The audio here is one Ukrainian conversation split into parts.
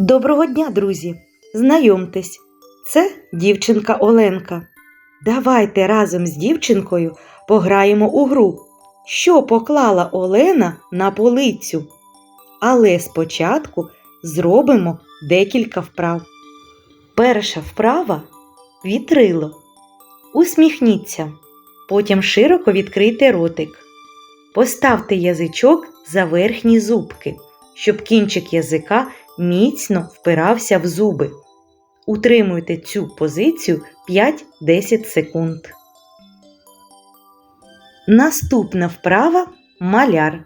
Доброго дня, друзі! Знайомтесь, це дівчинка Оленка. Давайте разом з дівчинкою пограємо у гру, що поклала Олена на полицю. Але спочатку зробимо декілька вправ. Перша вправа вітрило. Усміхніться. Потім широко відкрийте ротик. Поставте язичок за верхні зубки, щоб кінчик язика міцно впирався в зуби. Утримуйте цю позицію 5-10 секунд. Наступна вправа маляр.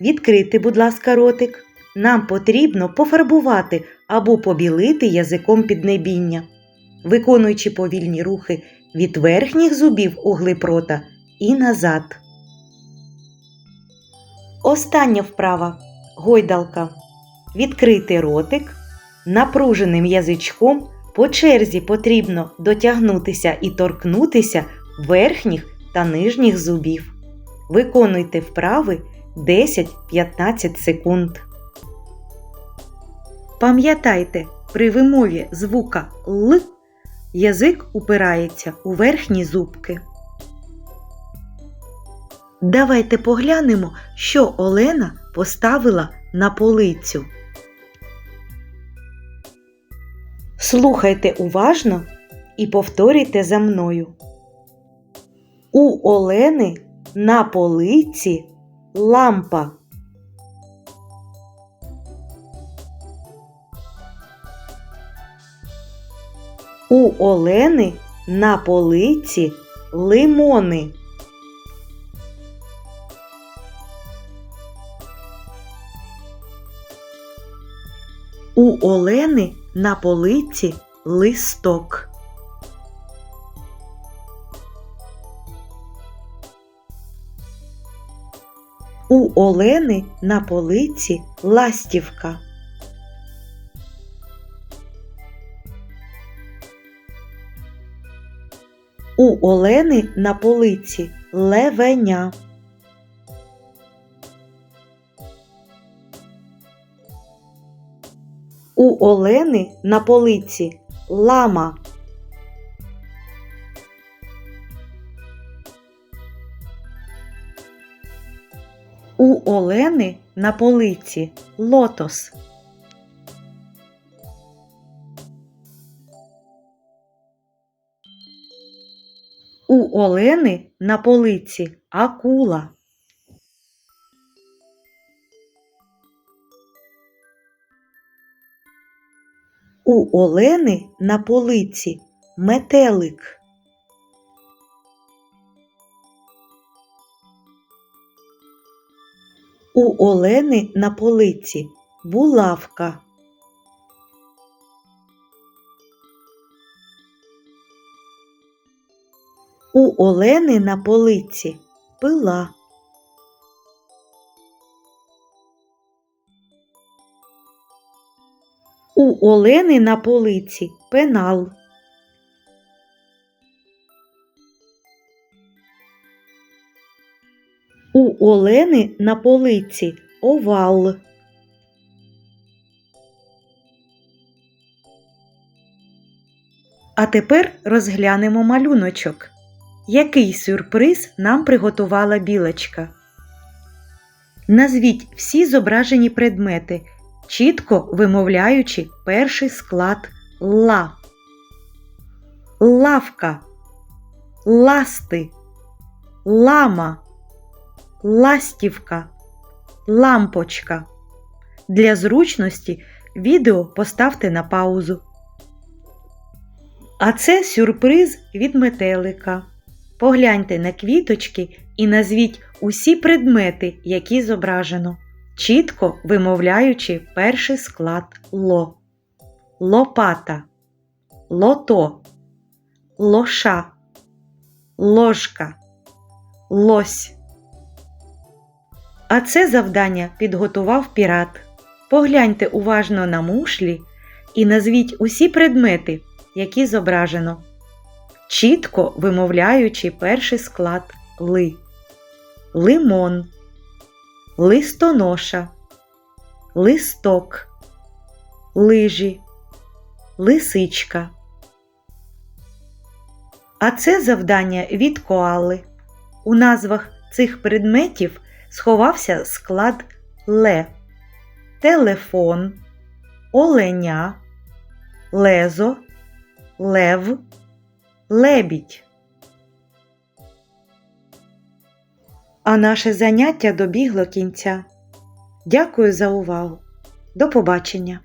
Відкрити, будь ласка, ротик. Нам потрібно пофарбувати або побілити язиком піднебіння, виконуючи повільні рухи від верхніх зубів у глиб рота і назад. Остання вправа гойдалка. Відкрити ротик. Напруженим язичком по черзі потрібно дотягнутися і торкнутися верхніх та нижніх зубів. Виконуйте вправи 10-15 секунд. Пам'ятайте, при вимові звука Л язик упирається у верхні зубки. Давайте поглянемо, що Олена поставила на полицю. Слухайте уважно і повторюйте за мною. У Олени на полиці лампа. У Олени на полиці лимони. У Олени на полиці листок. У Олени на полиці ластівка. У Олени на полиці левеня. У Олени на полиці лама. У Олени на полиці лотос. У Олени на полиці акула. У Олени на полиці метелик. У Олени на полиці булавка. У Олени на полиці пила. У Олени на полиці пенал. У Олени на полиці овал. А тепер розглянемо малюночок. Який сюрприз нам приготувала білочка? Назвіть всі зображені предмети, чітко вимовляючи перший склад ла. Лавка, ласти, лама, ластівка, лампочка. Для зручності відео поставте на паузу. А це сюрприз від метелика. Погляньте на квіточки і назвіть усі предмети, які зображено, чітко вимовляючи перший склад ло. Лопата, лото, лоша, ложка, лось. А це завдання підготував пірат. Погляньте уважно на мушлі і назвіть усі предмети, які зображено, чітко вимовляючи перший склад ли, лимон, листоноша, листок, лижі, лисичка. А це завдання від коали. У назвах цих предметів сховався склад ле, телефон, оленя, лезо, лев, лебідь. А наше заняття добігло кінця. Дякую за увагу. До побачення!